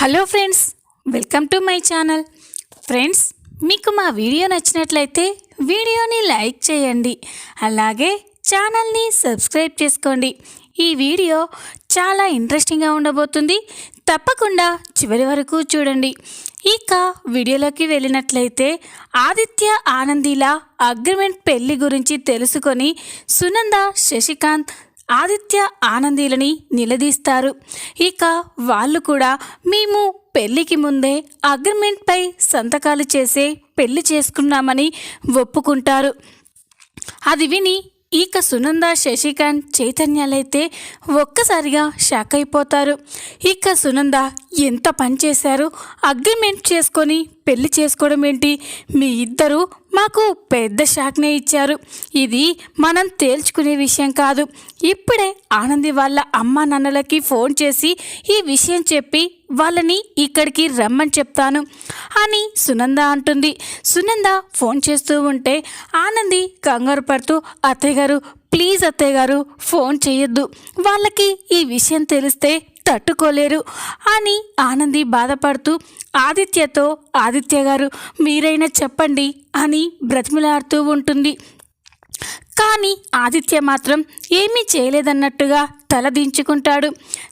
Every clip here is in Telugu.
Hello friends welcome to my channel. Friends మీకు మా వీడియో నచ్చినట్లయితే వీడియోని లైక్ చేయండి. అలాగే ఛానల్ని సబ్స్క్రైబ్ చేసుకోండి. ఈ వీడియో చాలా ఇంట్రెస్టింగ్గా ఉండబోతుంది. తప్పకుండా చివరి వరకు చూడండి. ఇక వీడియోలోకి వెళ్ళినట్లయితే ఆదిత్య ఆనందిలా అగ్రిమెంట్ పెళ్ళి గురించి తెలుసుకొని సునంద శశికాంత్ ఆదిత్య ఆనందీలని నిలదీస్తారు. ఇక వాళ్ళు కూడా మేము పెళ్ళికి ముందే అగ్రిమెంట్పై సంతకాలు చేసే పెళ్ళి చేసుకున్నామని ఒప్పుకుంటారు. అది విని ఇక సునంద శశికాంత్ చైతన్యాలైతే ఒక్కసారిగా షాక్ అయిపోతారు. ఇక సునంద ఎంత పని చేశారు? అగ్రిమెంట్ చేసుకొని పెళ్ళి చేసుకోవడం ఏంటి? మీ ఇద్దరు మాకు పెద్ద షాక్నే ఇచ్చారు. ఇది మనం తేల్చుకునే విషయం కాదు. ఇప్పుడే ఆనంది వాళ్ళ అమ్మ నాన్నలకి ఫోన్ చేసి ఈ విషయం చెప్పి వాళ్ళని ఇక్కడికి రమ్మని చెప్తాను అని సునంద అంటుంది. సునంద ఫోన్ చేస్తూ ఉంటే ఆనంది కంగారు పడుతూ అత్తయ్య గారు ప్లీజ్ అత్తయ్య గారు ఫోన్ చేయొద్దు. వాళ్ళకి ఈ విషయం తెలిస్తే తట్టుకోలేరు అని ఆనంది బాధపడుతూ ఆదిత్యతో ఆదిత్య గారు మీరైనా చెప్పండి అని బ్రతిమిలాడుతూ ఉంటుంది. కానీ ఆదిత్య మాత్రం ఏమీ చేయలేదన్నట్టుగా తలదించుకుంటాడు.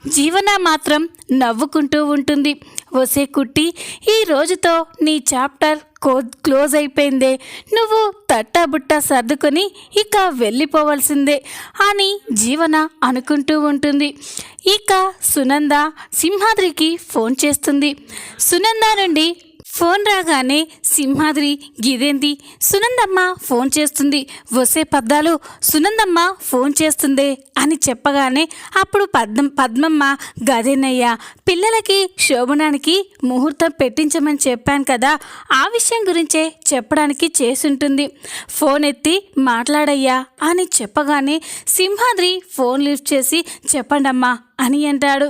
జీవన మాత్రం నవ్వుకుంటూ ఉంటుంది. వసే కుట్టి ఈ రోజుతో నీ చాప్టర్ కో క్లోజ్ అయిపోయిందే. నువ్వు తట్టబుట్ట సర్దుకొని ఇక వెళ్ళిపోవలసిందే అని జీవన అనుకుంటూ ఉంటుంది. ఇక సునంద సింహాద్రికి ఫోన్ చేస్తుంది. సునంద నుండి ఫోన్ రాగానే సింహాద్రి గిదేంది సునందమ్మ ఫోన్ చేస్తుంది. వసే పద్దాలు సునందమ్మ ఫోన్ చేస్తుందే అని చెప్పగానే అప్పుడు పద్మ పద్మమ్మ గదేనయ్యా పిల్లలకి శోభనానికి ముహూర్తం పెట్టించమని చెప్పాను కదా ఆ విషయం గురించే చెప్పడానికి చేసుంటుంది. ఫోన్ ఎత్తి మాట్లాడయ్యా అని చెప్పగానే సింహాద్రి ఫోన్ లిఫ్ట్ చేసి చెప్పండమ్మా అని అంటాడు.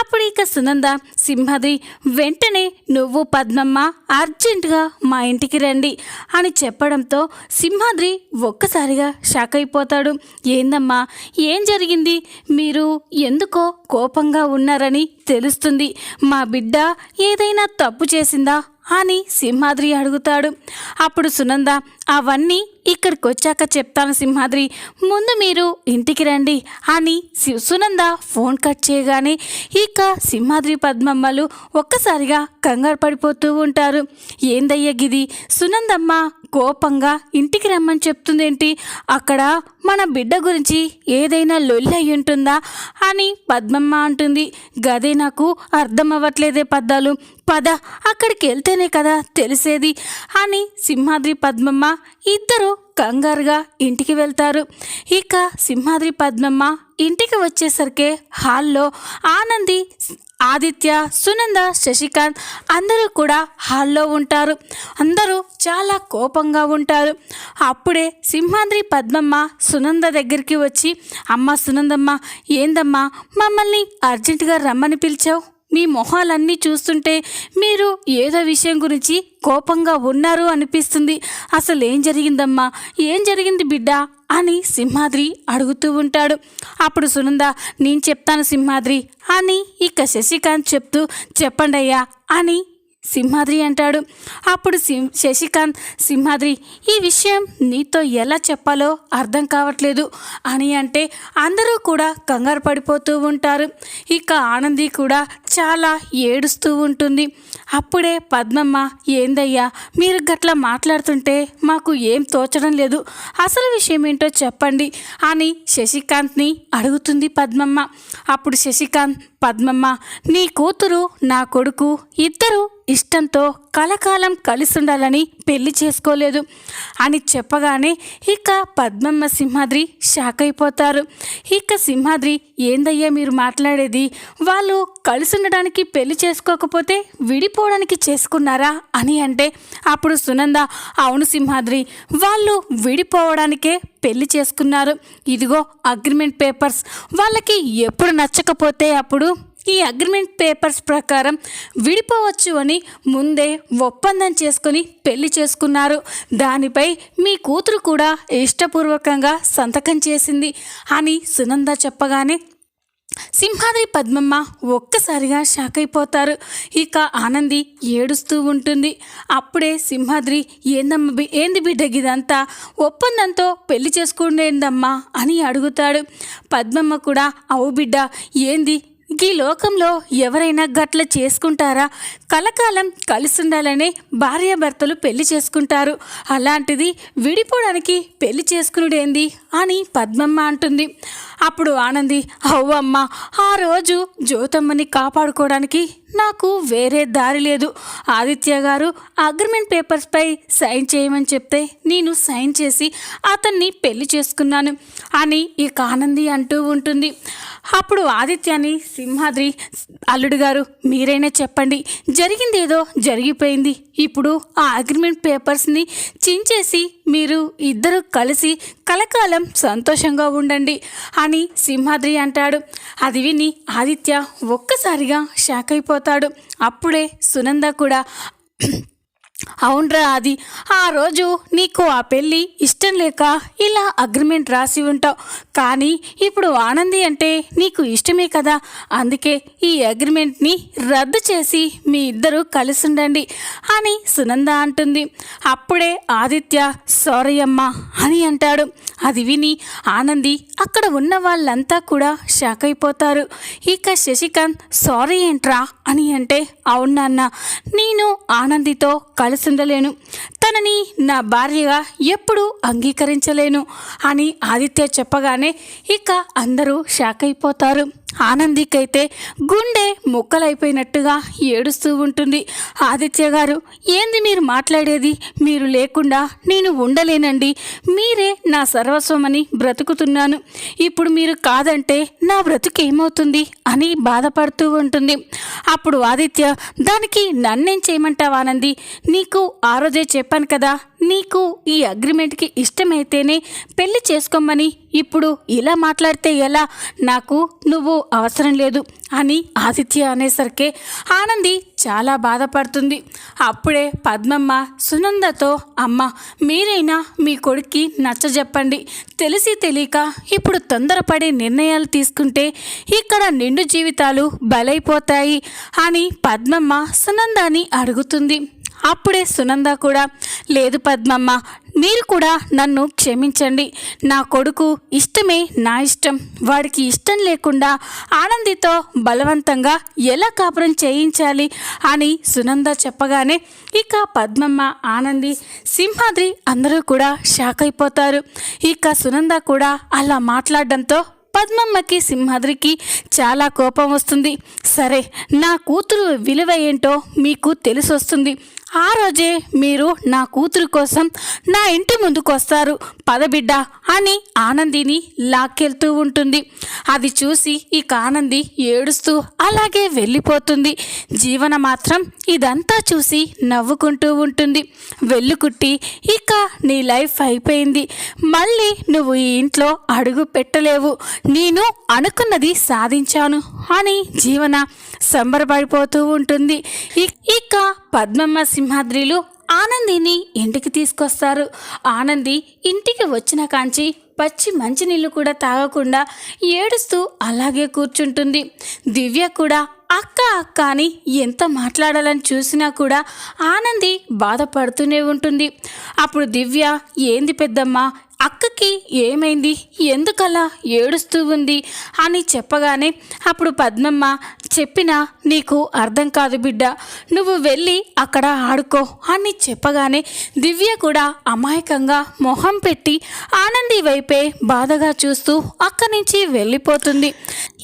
అప్పుడు ఇక సునంద సింహాద్రి వెంటనే నువ్వు పద్మమ్మ అర్జెంటుగా మా ఇంటికి రండి అని చెప్పడంతో సింహాద్రి ఒక్కసారిగా షాక్ అయిపోతాడు. ఏందమ్మా ఏం జరిగింది? మీరు ఎందుకో కోపంగా ఉన్నారని తెలుస్తుంది. మా బిడ్డ ఏదైనా తప్పు చేసిందా? అని సింహాద్రి అడుగుతాడు. అప్పుడు సునంద అవన్నీ ఇక్కడికి వచ్చాక చెప్తాను సింహాద్రి. ముందు మీరు ఇంటికి రండి అని సునంద ఫోన్ కట్ చేయగానే ఇక సింహాద్రి పద్మమ్మలు ఒక్కసారిగా కంగారు పడిపోతూ ఉంటారు. ఏందయ్య గిది? సునందమ్మ కోపంగా ఇంటికి రమ్మని చెప్తుందేంటి? అక్కడ మన బిడ్డ గురించి ఏదైనా లొల్లి అయి ఉంటుందా అని పద్మమ్మ అంటుంది. గదే నాకు అర్థం అవ్వట్లేదే పద్దాలు. పద అక్కడికి వెళ్తేనే కదా తెలిసేది అని సింహాద్రి పద్మమ్మ ఇద్దరు కంగారుగా ఇంటికి వెళ్తారు. ఇక సింహాద్రి పద్మమ్మ ఇంటికి వచ్చేసరికి హాల్లో ఆనంది ఆదిత్య సునంద శశికాంత్ అందరూ కూడా హాల్లో ఉంటారు. అందరూ చాలా కోపంగా ఉంటారు. అప్పుడే సింహాద్రి పద్మమ్మ సునంద దగ్గరికి వచ్చి అమ్మ సునందమ్మ ఏందమ్మా మమ్మల్ని అర్జెంటుగా రమ్మని పిలిచావు? మీ మొహాలన్నీ చూస్తుంటే మీరు ఏదో విషయం గురించి కోపంగా ఉన్నారు అనిపిస్తుంది. అసలు ఏం జరిగిందమ్మా? ఏం జరిగింది బిడ్డ? అని సింహాద్రి అడుగుతూ ఉంటాడు. అప్పుడు సునంద నేను చెప్తాను సింహాద్రి అని ఇక శశికాంత్ చెప్తూ చెప్పండి అయ్యా అని సింహాద్రి అంటాడు. అప్పుడు సిం శశికాంత్ సింహాద్రి ఈ విషయం నీతో ఎలా చెప్పాలో అర్థం కావట్లేదు అని అంటే అందరూ కూడా కంగారు పడిపోతూ ఉంటారు. ఇక ఆనంది కూడా చాలా ఏడుస్తూ ఉంటుంది. అప్పుడే పద్మమ్మ ఏందయ్యా మీరు గట్లా మాట్లాడుతుంటే మాకు ఏం తోచడం లేదు. అసలు విషయం ఏంటో చెప్పండి అని శశికాంత్ని అడుగుతుంది పద్మమ్మ. అప్పుడు శశికాంత్ పద్మమ్మ నీ కూతురు నా కొడుకు ఇద్దరు ఇష్టంతో కలకాలం కలిసి ఉండాలని పెళ్ళి చేసుకోలేదు. అని చెప్పగానే ఇక పద్మమ్మ సింహాద్రి షాక్ అయిపోతారు. ఇక సింహాద్రి ఏందయ్యా మీరు మాట్లాడేది? వాళ్ళు కలిసి ఉండడానికి పెళ్ళి చేసుకోకపోతే విడిపోవడానికి చేసుకున్నారా? అని అంటే అప్పుడు సునంద అవును సింహాద్రి వాళ్ళు విడిపోవడానికే పెళ్ళి చేసుకున్నారు. ఇదిగో అగ్రిమెంట్ పేపర్స్. వాళ్ళకి ఎప్పుడు నచ్చకపోతే అప్పుడు ఈ అగ్రిమెంట్ పేపర్స్ ప్రకారం విడిపోవచ్చు అని ముందే ఒప్పందం చేసుకొని పెళ్ళి చేసుకున్నారు. దానిపై మీ కూతురు కూడా ఇష్టపూర్వకంగా సంతకం చేసింది అని సునంద చెప్పగానే సింహాద్రి పద్మమ్మ ఒక్కసారిగా షాక్ అయిపోతారు. ఇక ఆనంది ఏడుస్తూ ఉంటుంది. అప్పుడే సింహాద్రి ఏందమ్మ బి- ఏంది బిడ్డగిదంతా ఒప్పందంతో పెళ్ళి చేసుకుండేందమ్మా? అని అడుగుతాడు. పద్మమ్మ కూడా అవు బిడ్డ ఏంది? ఈ లోకంలో ఎవరైనా గట్ల చేసుకుంటారా? కలకాలం కలిసి ఉండాలనే భార్యాభర్తలు పెళ్ళి చేసుకుంటారు. అలాంటిది విడిపోవడానికి పెళ్ళి చేసుకునుడేంది అని పద్మమ్మ అంటుంది. అప్పుడు ఆనంది అవ్వమ్మ ఆ రోజు జ్యోతమ్మని కాపాడుకోవడానికి నాకు వేరే దారి లేదు. ఆదిత్య గారు అగ్రిమెంట్ పేపర్స్పై సైన్ చేయమని చెప్తే నేను సైన్ చేసి అతన్ని పెళ్ళి చేసుకున్నాను అని ఈ ఆనంది అంటూ ఉంటుంది. అప్పుడు ఆదిత్యాని సింహాద్రి అల్లుడు గారు మీరైనా చెప్పండి. జరిగింది ఏదో జరిగిపోయింది. ఇప్పుడు ఆ అగ్రిమెంట్ పేపర్స్ని చించేసి మీరు ఇద్దరు కలిసి కలకాలం సంతోషంగా ఉండండి అని సింహాద్రి అంటాడు. అది విని ఆదిత్య ఒక్కసారిగా షాక్ అయిపోతాడు అప్పుడే సునంద కూడా అవునరా అది ఆ రోజు నీకు ఆ పెళ్ళి ఇష్టం లేక ఇలా అగ్రిమెంట్ రాసి ఉంటావు. కానీ ఇప్పుడు ఆనంది అంటే నీకు ఇష్టమే కదా. అందుకే ఈ అగ్రిమెంట్ని రద్దు చేసి మీ ఇద్దరూ కలిసి ఉండండి అని సునంద అంటుంది. అప్పుడే ఆదిత్య సారీ అని అంటాడు. అది విని ఆనంది అక్కడ ఉన్న వాళ్ళంతా కూడా షాక్ అయిపోతారు. ఇక శశికాంత్ సారీ ఏంట్రా అని అంటే అవును నాన్న నేను ఆనందితో కలిసి చిందలేను తనని నా భార్యగా ఎప్పుడూ అంగీకరించలేను అని ఆదిత్య చెప్పగానే ఇక అందరూ షాక్ అయిపోతారు ఆనందికైతే గుండె ముక్కలైపోయినట్టుగా ఏడుస్తూ ఉంటుంది. ఆదిత్య గారు ఏంది మీరు మాట్లాడేది? మీరు లేకుండా నేను ఉండలేనండి. మీరే నా సర్వస్వమని బ్రతుకుతున్నాను. ఇప్పుడు మీరు కాదంటే నా బ్రతుకు ఏమవుతుంది? అని బాధపడుతూ ఉంటుంది. అప్పుడు ఆదిత్య దానికి నన్నేం చేయమంటావు ఆనంది నీకు ఆ రోజే చెప్పాను కదా నీకు ఈ అగ్రిమెంట్కి ఇష్టమైతేనే పెళ్ళి చేసుకోమని ఇప్పుడు ఇలా మాట్లాడితే ఎలా? నాకు నువ్వు అవసరం లేదు అని ఆదిత్య అనేసరికి ఆనంది చాలా బాధపడుతుంది. అప్పుడే పద్మమ్మ సునందతో అమ్మ మీరైనా మీ కొడుక్కి నచ్చజెప్పండి. తెలిసి తెలియక ఇప్పుడు తొందరపడే నిర్ణయాలు తీసుకుంటే ఇక్కడ నిండు జీవితాలు బలైపోతాయి అని పద్మమ్మ సునందాని అడుగుతుంది. అప్పుడే సునంద కూడా లేదు పద్మమ్మ మీరు కూడా నన్ను క్షమించండి. నా కొడుకు ఇష్టమే నా ఇష్టం. వాడికి ఇష్టం లేకుండా ఆనందితో బలవంతంగా ఎలా కాపురం చేయించాలి? అని సునంద చెప్పగానే ఇక పద్మమ్మ ఆనంది సింహాద్రి అందరూ కూడా షాక్ అయిపోతారు. ఇక సునంద కూడా అలా మాట్లాడడంతో పద్మమ్మకి సింహాద్రికి చాలా కోపం వస్తుంది. సరే నా కూతురు విలువ ఏంటో మీకు తెలిసొస్తుంది. ఆ రోజే మీరు నా కూతురు కోసం నా ఇంటి ముందుకు వస్తారు. పదబిడ్డ అని ఆనందిని లాక్కెళ్తూ ఉంటుంది. అది చూసి ఇక ఆనంది ఏడుస్తూ అలాగే వెళ్ళిపోతుంది. జీవన మాత్రం ఇదంతా చూసి నవ్వుకుంటూ ఉంటుంది. వెళ్ళుకుట్టి ఇక నీ లైఫ్ అయిపోయింది. మళ్ళీ నువ్వు ఈ ఇంట్లో అడుగు పెట్టలేవు. నేను అనుకున్నది సాధించాను అని జీవన సంబరపడిపోతూ ఉంటుంది. ఇక పద్మమ్మ సింహాద్రిలు ఆనందిని ఇంటికి తీసుకొస్తారు. ఆనంది ఇంటికి వచ్చిన కాంచి పచ్చి మంచినీళ్ళు కూడా తాగకుండా ఏడుస్తూ అలాగే కూర్చుంటుంది. దివ్య కూడా ఆ అక్క అని ఎంత మాట్లాడాలని చూసినా కూడా ఆనంది బాధపడుతూనే ఉంటుంది. అప్పుడు దివ్య ఏంది పెద్దమ్మ అక్కకి ఏమైంది? ఎందుకలా ఏడుస్తూ ఉంది? అని చెప్పగానే అప్పుడు పద్మమ్మ చెప్పినా నీకు అర్థం కాదు బిడ్డ. నువ్వు వెళ్ళి అక్కడ ఆడుకో అని చెప్పగానే దివ్య కూడా అమాయకంగా మొహం పెట్టి ఆనంది వైపే బాధగా చూస్తూ అక్కడి నుంచి వెళ్ళిపోతుంది.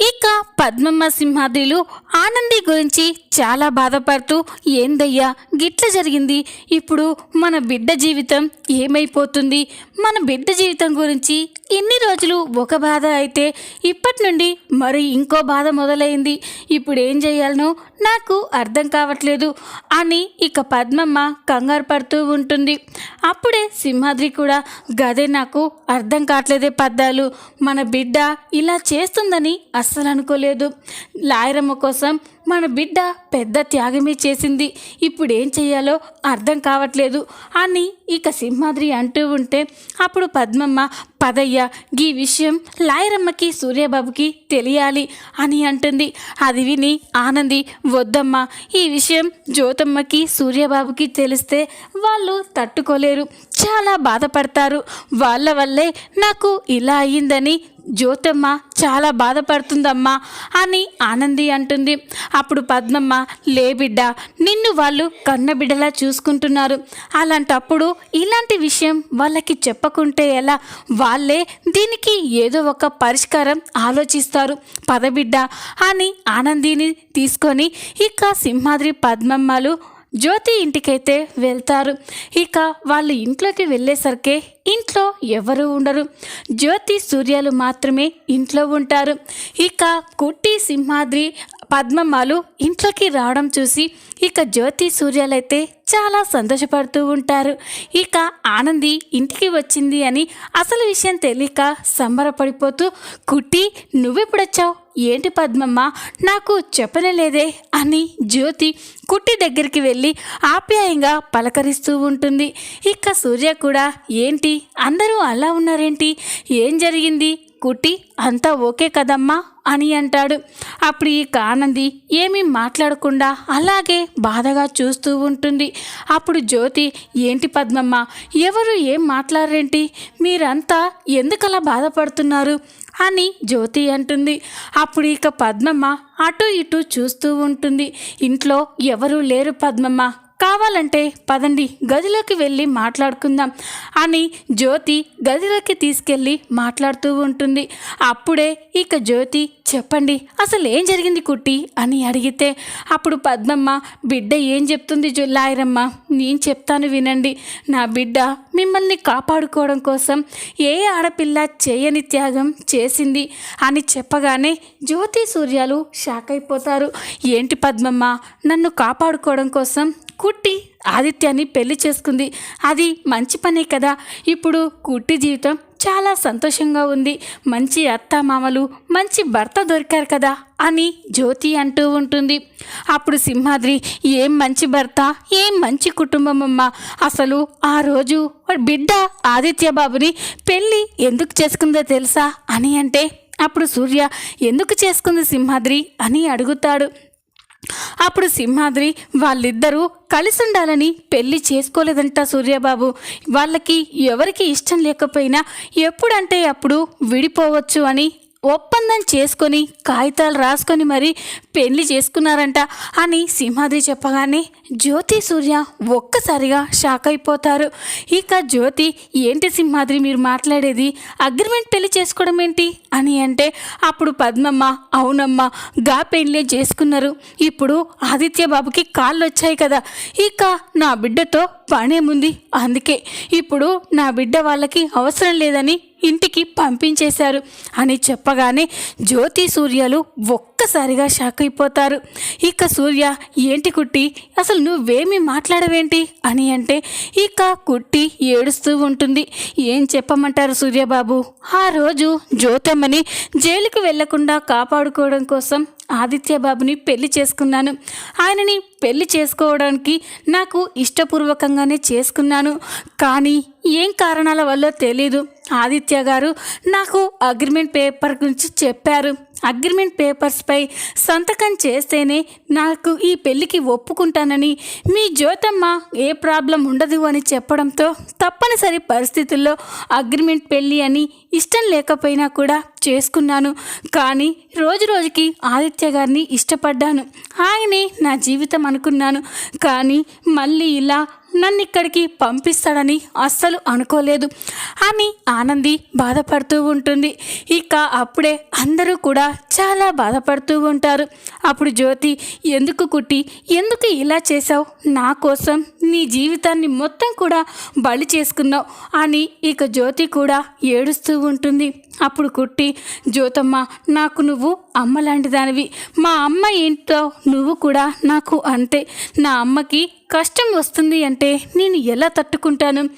ఇక పద్మమ్మ సింహాద్రిలు ఆనంది గురించి చాలా బాధపడుతూ ఏందయ్యా గిట్ల జరిగింది? ఇప్పుడు మన బిడ్డ జీవితం ఏమైపోతుంది? మన బిడ్డ జీవితం గురించి ఇన్ని రోజులు ఒక బాధ అయితే ఇప్పటి నుండి మరి ఇంకో బాధ మొదలైంది. ఇప్పుడు ఏం చేయాలనో నాకు అర్థం కావట్లేదు అని ఇక పద్మమ్మ కంగారు పడుతూ ఉంటుంది. అప్పుడే సింహాద్రి కూడా గదే నాకు అర్థం కావట్లేదే పద్దాలు. మన బిడ్డ ఇలా చేస్తుందని అస్సలు అనుకోలేదు. లాయరమ్మ కోసం మన బిడ్డ పెద్ద త్యాగమే చేసింది. ఇప్పుడు ఏం చెయ్యాలో అర్థం కావట్లేదు అని ఇక సింహాద్రి అంటూ ఉంటే అప్పుడు పద్మమ్మ పదయ్య ఈ విషయం లాయరమ్మకి సూర్యబాబుకి తెలియాలి అని అంటుంది. అది విని ఆనంది వద్దమ్మా ఈ విషయం జ్యోతమ్మకి సూర్యబాబుకి తెలిస్తే వాళ్ళు తట్టుకోలేరు. చాలా బాధపడతారు. వాళ్ళ వల్లే నాకు ఇలా అయ్యిందని జ్యోతమ్మ చాలా బాధపడుతుందమ్మా అని ఆనంది అంటుంది. అప్పుడు పద్మమ్మ లే బిడ్డ నిన్ను వాళ్ళు కన్నబిడ్డలా చూసుకుంటున్నారు. అలాంటప్పుడు ఇలాంటి విషయం వాళ్ళకి చెప్పకుంటే ఎలా? వాళ్ళే దీనికి ఏదో ఒక పరిష్కారం ఆలోచిస్తారు. పదబిడ్డ అని ఆనందిని తీసుకొని ఇక సింహాద్రి పద్మమ్మలు జ్యోతి ఇంటికైతే వెళ్తారు. ఇక వాళ్ళు ఇంట్లోకి వెళ్ళేసరికి ఇంట్లో ఎవరు ఉండరు. జ్యోతి సూర్యాలు మాత్రమే ఇంట్లో ఉంటారు. ఇక కుట్టి సింహాద్రి పద్మమ్మలు ఇంట్లోకి రావడం చూసి ఇక జ్యోతి సూర్యాలైతే చాలా సంతోషపడుతూ ఉంటారు. ఇక ఆనంది ఇంటికి వచ్చింది అని అసలు విషయం తెలియక సంబరపడిపోతూ కుట్టి నువ్వెప్పుడొచ్చావు? ఏంటి పద్మమ్మ? నాకు చెప్పనలేదే అని జ్యోతి కుట్టి దగ్గరికి వెళ్ళి ఆప్యాయంగా పలకరిస్తూ ఉంటుంది. ఇక సూర్య కూడా ఏంటి? అందరూ అలా ఉన్నారేంటి? ఏం జరిగింది? కుట్టి అంతా ఓకే కదమ్మా అని అంటాడు. అప్పుడు ఈ ఆనంది ఏమీ మాట్లాడకుండా అలాగే బాధగా చూస్తూ ఉంటుంది. అప్పుడు జ్యోతి ఏంటి పద్మమ్మ ఎవరు ఏం మాట్లాడరేంటి? మీరంతా ఎందుకలా బాధపడుతున్నారు? అని జ్యోతి అంటుంది. అప్పుడు ఇక పద్మమ్మ అటు ఇటు చూస్తూ ఉంటుంది. ఇంట్లో ఎవరూ లేరు పద్మమ్మ కావాలంటే పదండి గదిలోకి వెళ్ళి మాట్లాడుకుందాం అని జ్యోతి గదిలోకి తీసుకెళ్ళి మాట్లాడుతూ ఉంటుంది. అప్పుడే ఇక జ్యోతి చెప్పండి అసలు ఏం జరిగింది కుట్టి అని అడిగితే అప్పుడు పద్మమ్మ బిడ్డ ఏం చెప్తుంది జుల్లాయరమ్మ నేను చెప్తాను వినండి. నా బిడ్డ మిమ్మల్ని కాపాడుకోవడం కోసం ఏ ఆడపిల్ల చేయని త్యాగం చేసింది? అని చెప్పగానే జ్యోతి సూర్యాలు షాక్ అయిపోతారు. ఏంటి పద్మమ్మ నన్ను కాపాడుకోవడం కోసం కుట్టి ఆదిత్యాన్ని పెళ్ళి చేసుకుంది. అది మంచి పనే కదా. ఇప్పుడు కుట్టి జీవితం చాలా సంతోషంగా ఉంది. మంచి అత్త మామలు మంచి భర్త దొరికారు కదా అని జ్యోతి అంటూ ఉంటుంది. అప్పుడు సింహాద్రి ఏం మంచి భర్త? ఏం మంచి కుటుంబం అమ్మ అసలు ఆ రోజు బిడ్డ ఆదిత్య బాబుని పెళ్ళి ఎందుకు చేసుకుందో తెలుసా? అని అంటే అప్పుడు సూర్య ఎందుకు చేసుకుంది సింహాద్రి? అని అడుగుతాడు. అప్పుడు సింహాద్రి వాళ్ళిద్దరూ కలిసి ఉండాలని పెళ్ళి చేసుకోలేదంట సూర్యబాబు. వాళ్ళకి ఎవరికి ఇష్టం లేకపోయినా ఎప్పుడంటే అప్పుడు విడిపోవచ్చు అని ఒప్పందం చేసుకొని కాగితాలు రాసుకొని మరి పెళ్ళి చేసుకున్నారంట అని సింహాద్రి చెప్పగానే జ్యోతి సూర్య ఒక్కసారిగా షాక్ అయిపోతారు. ఇక జ్యోతి ఏంటి సింహాద్రి మీరు మాట్లాడేది? అగ్రిమెంట్ పెళ్ళి చేసుకోవడం ఏంటి? అని అంటే అప్పుడు పద్మమ్మ అవునమ్మ గా పెళ్ళే చేసుకున్నారు. ఇప్పుడు ఆదిత్య బాబుకి కాళ్ళు వచ్చాయి కదా. ఇక నా బిడ్డతో పనేముంది అందుకే ఇప్పుడు నా బిడ్డ వాళ్ళకి అవసరం లేదని ఇంటికి పంపించేశారు. అని చెప్పగానే జ్యోతి సూర్యలు ఒక్కసారిగా షాక్ అయిపోతారు. ఇక సూర్య ఏంటి కుట్టి? అసలు నువ్వేమి మాట్లాడవేంటి? అని అంటే ఇక కుట్టి ఏడుస్తూ ఉంటుంది. ఏం చెప్పమంటారు సూర్యబాబు? ఆ రోజు జ్యోతమ్మని జైలుకు వెళ్ళకుండా కాపాడుకోవడం కోసం ఆదిత్యబాబుని పెళ్ళి చేసుకున్నాను. ఆయనని పెళ్ళి చేసుకోవడానికి నాకు ఇష్టపూర్వకంగానే చేసుకున్నాను. కానీ ఏం కారణాల వల్ల తెలీదు. ఆదిత్య గారు నాకు అగ్రిమెంట్ పేపర్ గురించి చెప్పారు. అగ్రిమెంట్ పేపర్స్పై సంతకం చేస్తేనే నాకు ఈ పెళ్ళికి ఒప్పుకుంటానని మీ జ్యోతమ్మ ఏ ప్రాబ్లం ఉండదు అని చెప్పడంతో తప్పనిసరి పరిస్థితుల్లో అగ్రిమెంట్ పెళ్ళి అని ఇష్టం లేకపోయినా కూడా చేసుకున్నాను. కానీ రోజు రోజుకి ఆదిత్య గారిని ఇష్టపడ్డాను. ఆయనే నా జీవితం అనుకున్నాను. కానీ మళ్ళీ ఇలా నన్ను ఇక్కడికి పంపిస్తాడని అస్సలు అనుకోలేదు. అని ఆనంది బాధపడుతూ ఉంటుంది. ఇక అప్పుడే అందరూ కూడా చాలా బాధపడుతూ ఉంటారు. అప్పుడు జ్యోతి ఎందుకు కుట్టి? ఎందుకు ఇలా చేశావు? నా కోసం నీ జీవితాన్ని మొత్తం కూడా బలి చేసుకున్నావు అని ఇక జ్యోతి కూడా ఏడుస్తూ ఉంటుంది. అప్పుడు కుట్టి జ్యోతమ్మ నాకు నువ్వు అమ్మ లాంటి దానివి మా అమ్మ ఏంటో నువ్వు కూడా నాకు అంతే. నా అమ్మకి కష్టం వస్తుంది అంటే నేను ఎలా తట్టుకుంటాను?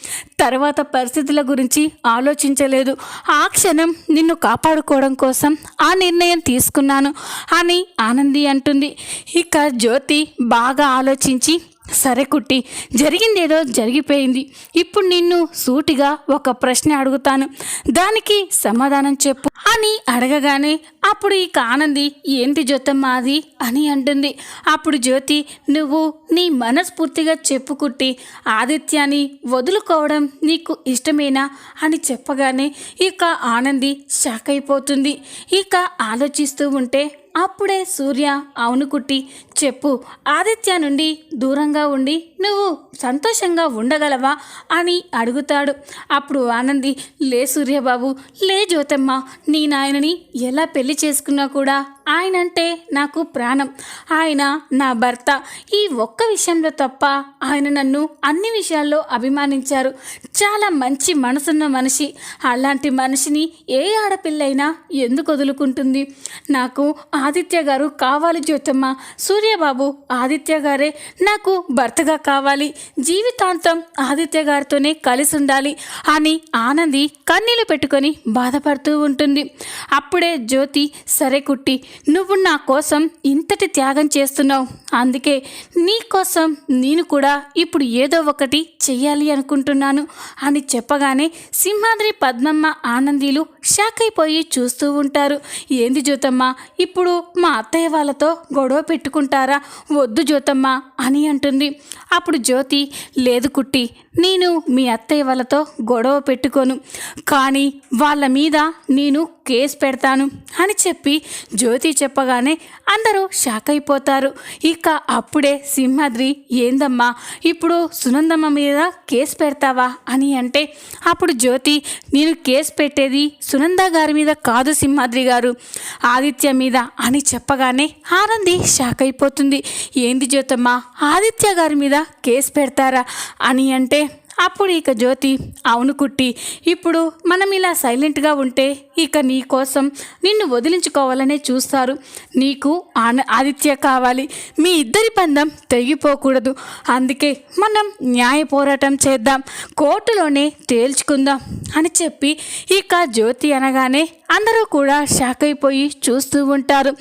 తర్వాత పరిస్థితుల గురించి ఆలోచించలేదు. ఆ క్షణం నిన్ను కాపాడుకోవడం కోసం ఆ నిర్ణయం తీసుకున్నాను అని ఆనంది అంటుంది. ఇక జ్యోతి బాగా ఆలోచించి సరే కుట్టి జరిగిందేదో జరిగిపోయింది. ఇప్పుడు నిన్ను సూటిగా ఒక ప్రశ్న అడుగుతాను. దానికి సమాధానం చెప్పు. అని అడగగానే అప్పుడు ఇక ఆనంది ఏంటి జ్యోతమ్మ అది? అని అంటుంది. అప్పుడు జ్యోతి నువ్వు నీ మనస్ఫూర్తిగా చెప్పు కుట్టి. ఆదిత్యాన్ని వదులుకోవడం నీకు ఇష్టమేనా? అని చెప్పగానే ఇక ఆనంది షాక్ అయిపోతుంది. ఇక ఆలోచిస్తూ ఉంటే అప్పుడే సూర్య అవును కుట్టి చెప్పు ఆదిత్య నుండి దూరంగా ఉండి నువ్వు సంతోషంగా ఉండగలవా అని అడుగుతాడు. అప్పుడు ఆనంది లే సూర్యబాబు లే జ్యోతమ్మ నీ నాయనని ఎలా పెళ్ళి చేసుకున్నా కూడా ఆయన అంటే నాకు ప్రాణం. ఆయన నా భర్త. ఈ ఒక్క విషయంలో తప్ప ఆయన నన్ను అన్ని విషయాల్లో అభిమానించారు. చాలా మంచి మనసున్న మనిషి. అలాంటి మనిషిని ఏ ఆడపిల్లైనా ఎందుకు వదులుకుంటుంది? నాకు ఆదిత్య గారు కావాలి జ్యోతమ్మ. సూర్యబాబు ఆదిత్య గారే నాకు భర్తగా కావాలి. జీవితాంతం ఆదిత్య గారితోనే కలిసి ఉండాలి అని ఆనంది కన్నీళ్ళు పెట్టుకొని బాధపడుతూ ఉంటుంది. అప్పుడే జ్యోతి సరే కుట్టి నువ్వు నా కోసం ఇంతటి త్యాగం చేస్తున్నావు. అందుకే నీ కోసం నేను కూడా ఇప్పుడు ఏదో ఒకటి చెయ్యాలి అనుకుంటున్నాను అని చెప్పగానే సింహాద్రి పద్మమ్మ ఆనందీలు షాక్ అయిపోయి చూస్తూ ఉంటారు. ఏంది జ్యోతమ్మ? ఇప్పుడు మా అత్తయ్య వాళ్ళతో గొడవ పెట్టుకుంటారా? వద్దు జ్యోతమ్మ అని అంటుంది. అప్పుడు జ్యోతి లేదు కుట్టి నేను మీ అత్తయ్య వాళ్ళతో గొడవ పెట్టుకోను. కానీ వాళ్ళ మీద నేను కేసు పెడతాను అని చెప్పి జ్యోతి చెప్పగానే అందరూ షాక్ అయిపోతారు ఇక అప్పుడే సింహాద్రి ఏందమ్మా ఇప్పుడు సునందమ్మ మీద కేసు పెడతావా? అని అంటే అప్పుడు జ్యోతి నేను కేసు పెట్టేది సునంద గారి మీద కాదు సింహాద్రి గారు. ఆదిత్య మీద అని చెప్పగానే ఆనంది షాక్ అయిపోతుంది. ఏంది జ్యోతమ్మ? ఆదిత్య గారి మీద కేసు పెడతారా అని అంటే అప్పుడు ఇక జ్యోతి అవును కుట్టి ఇప్పుడు మనం ఇలా సైలెంట్గా ఉంటే ఇక నీ కోసం నిన్ను వదిలించుకోవాలనే చూస్తారు. నీకు ఆన ఆదిత్య కావాలి. మీ ఇద్దరి బంధం తెగిపోకూడదు. అందుకే మనం న్యాయ పోరాటం చేద్దాం. కోర్టులోనే తేల్చుకుందాం అని చెప్పి ఇక జ్యోతి అనగానే అందరూ కూడా షాక్ అయిపోయి చూస్తూ ఉంటారు.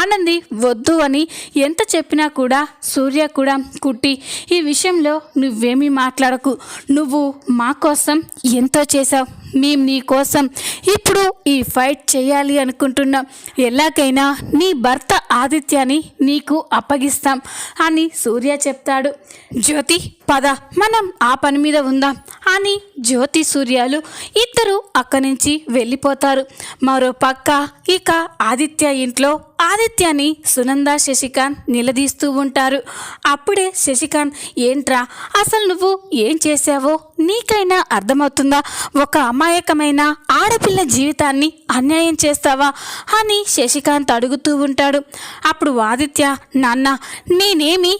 ఆనంది వద్దు అని ఎంత చెప్పినా కూడా సూర్య కూడా కుట్టి ఈ విషయంలో నువ్వేమీ మాట్లాడకు. నువ్వు మా కోసం ఎంతో చేశావు. మేము నీ కోసం ఇప్పుడు ఈ ఫైట్ చేయాలి అనుకుంటున్నాం. ఎలాగైనా నీ భర్త ఆదిత్యాన్ని నీకు అప్పగిస్తాం అని సూర్య చెప్తాడు. జ్యోతి పద మనం ఆ పని మీద ఉందాం అని జ్యోతి సూర్యాలు ఇద్దరు అక్కడి నుంచి వెళ్ళిపోతారు. మరో పక్క ఇక ఆదిత్య ఇంట్లో ఆదిత్యాన్ని సునంద శశికాంత్ నిలదీస్తూ ఉంటారు. అప్పుడే శశికాంత్ ఏంట్రా అసలు నువ్వు ఏం చేసావో నీకైనా అర్థమవుతుందా? ఒక అమాయకమైన ఆడపిల్ల జీవితాన్ని అన్యాయం చేస్తావా? అని శశికాంత్ అడుగుతూ ఉంటాడు. అప్పుడు ఆదిత్య నాన్న నేనేమి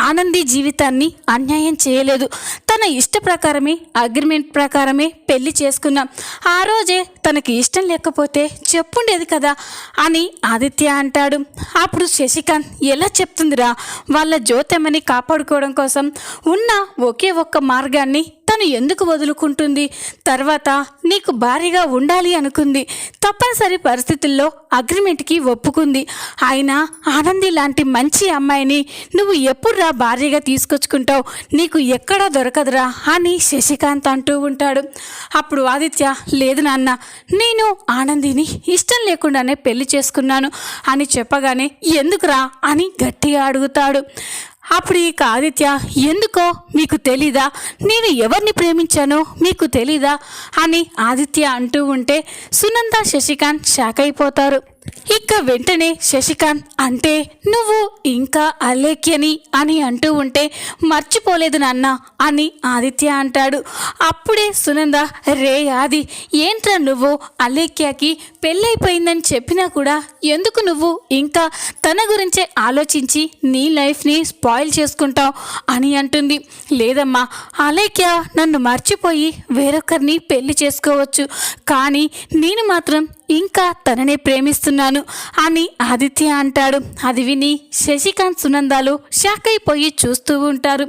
ఆనంది జీవితాన్ని అన్యాయం చేయలేదు. తన ఇష్ట ప్రకారమే అగ్రిమెంట్ ప్రకారమే పెళ్ళి చేసుకున్నాం. ఆ రోజే తనకి ఇష్టం లేకపోతే చెప్పుండేది కదా? అని ఆదిత్య అంటాడు. అప్పుడు శశికాంత్ ఎలా చెప్తుందిరా? వాళ్ళ జ్యోతమ్మని కాపాడుకోవడం కోసం ఉన్న ఒకే ఒక్క మార్గాన్ని తను ఎందుకు వదులుకుంటుంది? తర్వాత నీకు భారీగా ఉండాలి అనుకుంది. తప్పనిసరి పరిస్థితుల్లో అగ్రిమెంట్కి ఒప్పుకుంది. అయినా ఆనంది లాంటి మంచి అమ్మాయిని నువ్వు ఎప్పుడురా భారీగా తీసుకొచ్చుకుంటావు? నీకు ఎక్కడా దొరకదురా అని శశికాంత్ అంటూ ఉంటాడు. అప్పుడు ఆదిత్య లేదు నాన్న నేను ఆనందిని ఇష్టం లేకుండానే పెళ్ళి చేసుకున్నాను అని చెప్పగానే ఎందుకురా అని గట్టిగా అడుగుతాడు. అప్పుడు ఇక ఆదిత్య ఎందుకో మీకు తెలీదా? నేను ఎవరిని ప్రేమించానో మీకు తెలీదా? అని ఆదిత్య అంటూ ఉంటే సునంద శశికాంత్ షాక్ అయిపోతారు. ఇక వెంటనే శశికాంత్ అంటే నువ్వు ఇంకా అలేఖ్యని అని అంటూ ఉంటే మర్చిపోలేదు నాన్న అని ఆదిత్య అంటాడు. అప్పుడే సునంద రే ఆది ఏంట్రా నువ్వు అలేఖ్యకి పెళ్ళైపోయిందని చెప్పినా కూడా ఎందుకు నువ్వు ఇంకా తన గురించే ఆలోచించి నీ లైఫ్ని స్పాయిల్ చేసుకుంటావు అని అంటుంది. లేదమ్మా అలేఖ్య నన్ను మర్చిపోయి వేరొకరిని పెళ్ళి చేసుకోవచ్చు. కానీ నేను మాత్రం ఇంకా తననే ప్రేమిస్తున్నాను అని ఆదిత్య అంటాడు. అది విని శశికాంత్ సునందాలు షాక్ అయిపోయి చూస్తూ ఉంటారు.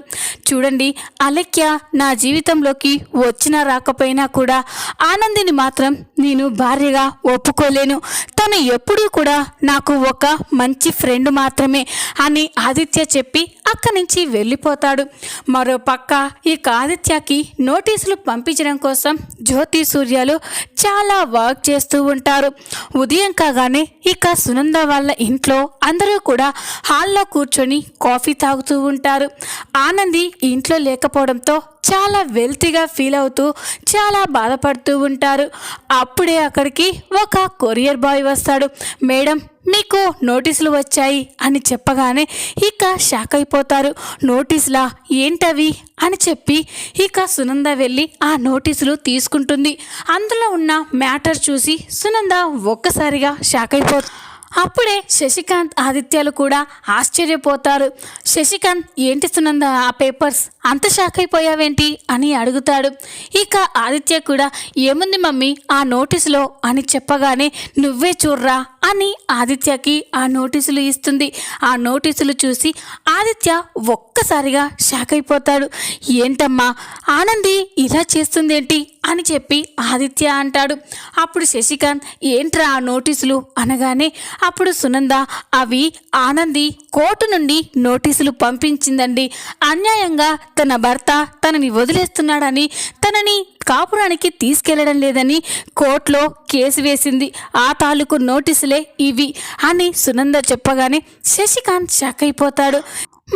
చూడండి అలెక్య నా జీవితంలోకి వచ్చినా రాకపోయినా కూడా ఆనందిని మాత్రం నేను భార్యగా ఒప్పుకోలేను. తను ఎప్పుడూ కూడా నాకు ఒక మంచి ఫ్రెండ్ మాత్రమే అని ఆదిత్య చెప్పి అక్కడి నుంచి వెళ్ళిపోతాడు. మరో పక్క ఇక ఆదిత్యకి నోటీసులు పంపించడం కోసం జ్యోతి సూర్యాలు చాలా వర్క్ చేస్తూ ఉంటారు. ఉదయం కాగానే ఇక సునంద వాళ్ళ ఇంట్లో అందరూ కూడా హాల్లో కూర్చొని కాఫీ తాగుతూ ఉంటారు. ఆనంది ఇంట్లో లేకపోవడంతో చాలా వెల్తీగా ఫీల్ అవుతూ చాలా బాధపడుతూ ఉంటారు. అప్పుడే అక్కడికి ఒక కొరియర్ బాయ్ వస్తాడు. మేడం మీకు నోటీసులు వచ్చాయి అని చెప్పగానే ఇక షాక్ అయిపోతారు. నోటీసులా? ఏంటవి? అని చెప్పి ఇక సునంద వెళ్ళి ఆ నోటీసులు తీసుకుంటుంది. అందులో ఉన్న మ్యాటర్ చూసి సునంద ఒక్కసారిగా షాక్ అయిపోతుంది అప్పుడే శశికాంత్ ఆదిత్యాలు కూడా ఆశ్చర్యపోతారు. శశికాంత్ ఏంటి సునంద ఆ పేపర్స్? అంత షాక్ అయిపోయావేంటి? అని అడుగుతాడు. ఇక ఆదిత్య కూడా ఏముంది మమ్మీ? ఆ నోటీసులో? అని చెప్పగానే నువ్వే చూర్రా అని ఆదిత్యకి ఆ నోటీసులు ఇస్తుంది. ఆ నోటీసులు చూసి ఆదిత్య ఒక్కసారిగా షాక్ అయిపోతాడు. ఏంటమ్మా ఆనంది ఇలా చేస్తుందేంటి? అని చెప్పి ఆదిత్య అంటాడు. అప్పుడు శశికాంత్ ఏంట్రా ఆ నోటీసులు? అనగానే అప్పుడు సునంద అవి ఆనంది కోర్టు నుండి నోటీసులు పంపించిందండి. అన్యాయంగా తన భర్త తనని వదిలేస్తున్నాడని తనని కాపురానికి తీసుకెళ్ళడం లేదని కోర్టులో కేసు వేసింది. ఆ తాలూకు నోటీసులే ఇవి అని సునంద చెప్పగానే శశికాంత్ షాక్ అయిపోతాడు.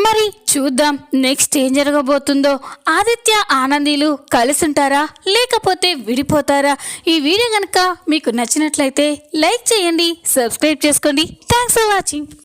మరి చూద్దాం నెక్స్ట్ ఏం జరగబోతుందో. ఆదిత్య ఆనందీలు కలిసి ఉంటారా లేకపోతే విడిపోతారా? ఈ వీడియో కనుక మీకు నచ్చినట్లయితే లైక్ చేయండి సబ్స్క్రైబ్ చేసుకోండి. Thanks for watching.